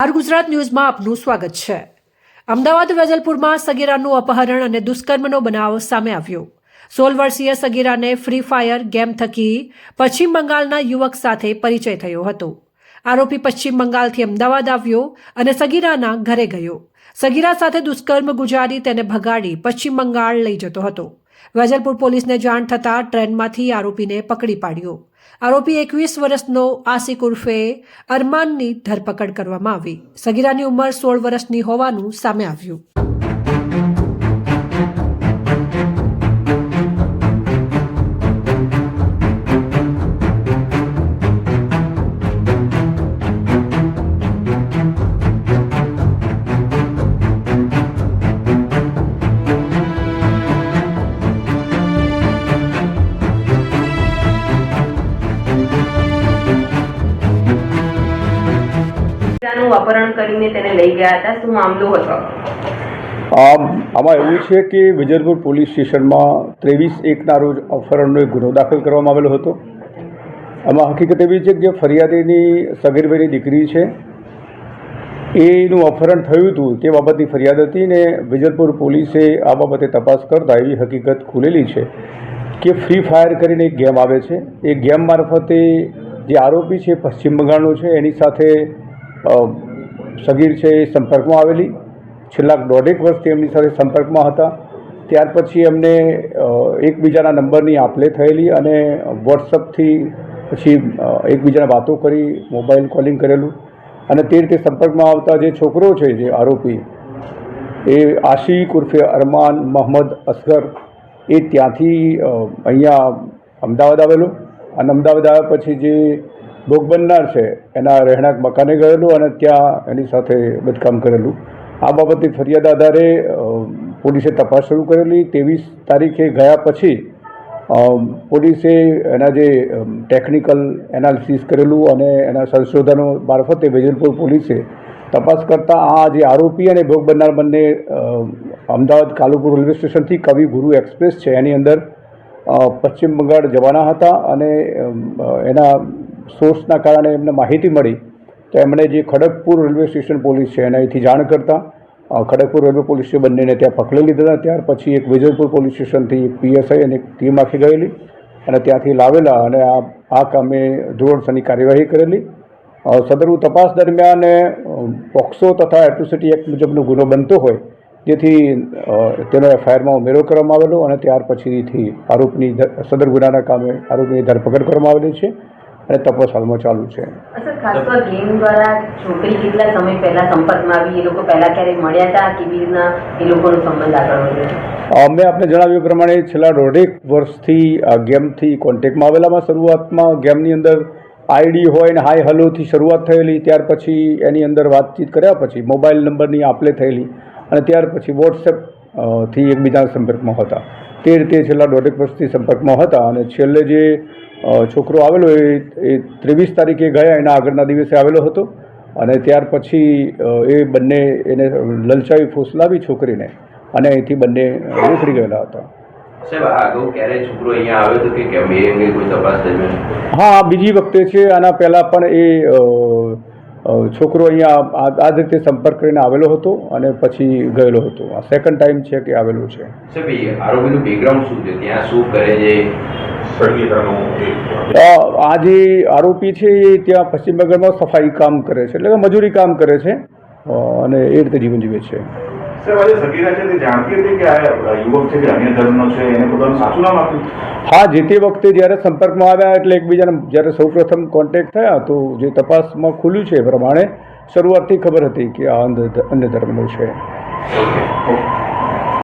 R Gujarat ન્યૂઝમાં આપનું સ્વાગત છે. અમદાવાદ, વેજલપુરમાં સગીરાનું અપહરણ અને દુષ્કર્મનો બનાવ સામે આવ્યો. સોળ વર્ષીય સગીરાને ફ્રી ફાયર ગેમ થકી પશ્ચિમ બંગાળના યુવક સાથે પરિચય થયો હતો. આરોપી પશ્ચિમ બંગાળથી અમદાવાદ આવ્યો અને સગીરાના ઘરે ગયો. સગીરા સાથે દુષ્કર્મ ગુજારી તેને ભગાડી પશ્ચિમ બંગાળ લઈ જતો હતો. વેજલપુર પોલીસને જાણ થતાં ટ્રેનમાંથી આરોપીને પકડી પાડ્યો. આરોપી એકવીસ વર્ષનો આસિક ઉર્ફે અરમાનની ધરપકડ કરવામાં આવી. સગીરાની ઉંમર સોળ વર્ષની હોવાનું સામે આવ્યું. નું અપહરણ કરીને તેને લઈ ગયા હતા. શું મામલો હતો? આમ એવું છે કે વિજયપુર પોલીસ સ્ટેશનમાં ત્રેવીસ એકના રોજ અપહરણનો એક ગુનો દાખલ કરવામાં આવેલો હતો. આમાં હકીકત એવી છે કે જે ફરિયાદીની સગીરભાઈની દીકરી છે. એનું અપહરણ થયું હતું તે બાબતની ફરિયાદ હતી ને વિજયપુર પોલીસે આ બાબતે તપાસ કરતા એવી હકીકત ખુલેલી છે કે ફ્રી ફાયર કરીને એક ગેમ આવે છે. એ ગેમ મારફતે જે આરોપી છે, પશ્ચિમ બંગાળનો છે, એની સાથે સગીર છે એ સંપર્કમાં આવેલી. છેલ્લા દોઢેક વર્ષથી એમની સાથે સંપર્કમાં હતા. ત્યાર પછી એમને એકબીજાના નંબરની આપલે થયેલી અને વોટ્સઅપથી પછી એકબીજાને વાતો કરી, મોબાઈલ કોલિંગ કરેલું. અને તે રીતે સંપર્કમાં આવતા જે છોકરો છે, જે આરોપી, એ આશિક ઉર્ફે અરમાન મોહમ્મદ અસગર, એ ત્યાંથી અહીંયા અમદાવાદ આવેલો. અને અમદાવાદ આવ્યા પછી જે ભોગ બનનાર છે, એના રહેણાંક મકાને ગયેલું અને ત્યાં એની સાથે બદકામ કરેલું. આ બાબતની ફરિયાદ આધારે પોલીસે તપાસ શરૂ કરેલી. ત્રેવીસ તારીખે ગયા પછી પોલીસે એના જે ટેકનિકલ એનાલિસિસ કરેલું અને એના સંશોધનો મારફતે વેજલપુર પોલીસે તપાસ કરતાં આ જે આરોપી અને ભોગ બનનાર બંને અમદાવાદ કાલુપુર રેલવે સ્ટેશનથી કવિ ગુરુ એક્સપ્રેસ છે. એની અંદર પશ્ચિમ બંગાળ જવાના હતા અને એના સોર્સના કારણે એમને માહિતી મળી, તો એમણે જે ખડગપુર રેલવે સ્ટેશન પોલીસ છે એને અહીંથી જાણ કરતાં ખડગપુર રેલવે પોલીસે બંનેને ત્યાં પકડી લીધા. ત્યાર પછી એક વિજયપુર પોલીસ સ્ટેશનથી એક પીએસઆઈ અને એક ટીમ આખી ગયેલી અને ત્યાંથી લાવેલા અને આ આ કામે ધોરણસરની કાર્યવાહી કરેલી સદરુ તપાસ દરમિયાન પોક્સો તથા એટ્રોસિટી એક્ટ મુજબનો ગુનો બનતો હોય, જેથી તેનો એફઆઈઆરમાં ઉમેરો કરવામાં આવેલો અને ત્યાર પછીથી આરોપની સદર ગુનાના કામે આરોપીની ધરપકડ કરવામાં આવેલી છે અને તપાસ હાલમાં ચાલુ છે. અસર ખાસ તો ગેમ દ્વારા છોકરી કેટલા સમય પહેલા સંપર્કમાં આવી? એ લોકો પહેલા ક્યારેય મળ્યા હતા? કેવી રીતના એ લોકોનો સંબંધ આગળ વધ્યો અ, મેં આપને જણાવ્યું પ્રમાણે છેલ્લા દોઢેક વર્ષથી ગેમથી કોન્ટેક્ટમાં આવેલામાં શરૂઆતમાં ગેમની અંદર આઈડી હોય ને હાય હલોથી શરૂઆત થયેલી ત્યાર પછી એની અંદર વાતચીત કર્યા પછી મોબાઈલ નંબરની આપલે થયેલી અને ત્યાર પછી વોટ્સએપથી એકબીજાના સંપર્કમાં હતા. તે રીતે છેલ્લા દોઢેક વર્ષથી સંપર્કમાં હતા અને છેલ્લે જે છોકરો આવેલો એ એ ત્રેવીસ તારીખે ગયા એના આગળના દિવસે આવેલો હતો. અને ત્યાર પછી એ બંને એને લલચાવી ફોસલાવી છોકરીને અને અહીંથી બંને નીકળી ગયેલા હતા. હા બીજી વખતે છે. આના પહેલાં પણ એ છોકરો અહીંયા આ આ જ રીતે સંપર્ક કરીને આવેલો હતો અને પછી ગયેલો હતો. આ સેકન્ડ ટાઈમ છે કે આવેલો છે. આરોપીનું બેકગ્રાઉન્ડ શું છે? ત્યાં શું કરે છે? આ જે આરોપી છે એ ત્યાં પશ્ચિમ બંગાળમાં સફાઈ કામ કરે છે. એટલે કે મજૂરી કામ કરે છે. અને એ રીતે જીવન જીવે છે. હા જે તે વખતે જ્યારે સંપર્કમાં આવ્યા એટલે એકબીજાને જ્યારે સૌપ્રથમ કોન્ટેક્ટ થયા તો જે તપાસમાં ખુલ્યું છે એ પ્રમાણે શરૂઆતથી ખબર હતી કે આ અંધ અન્ય ધર્મનો છે.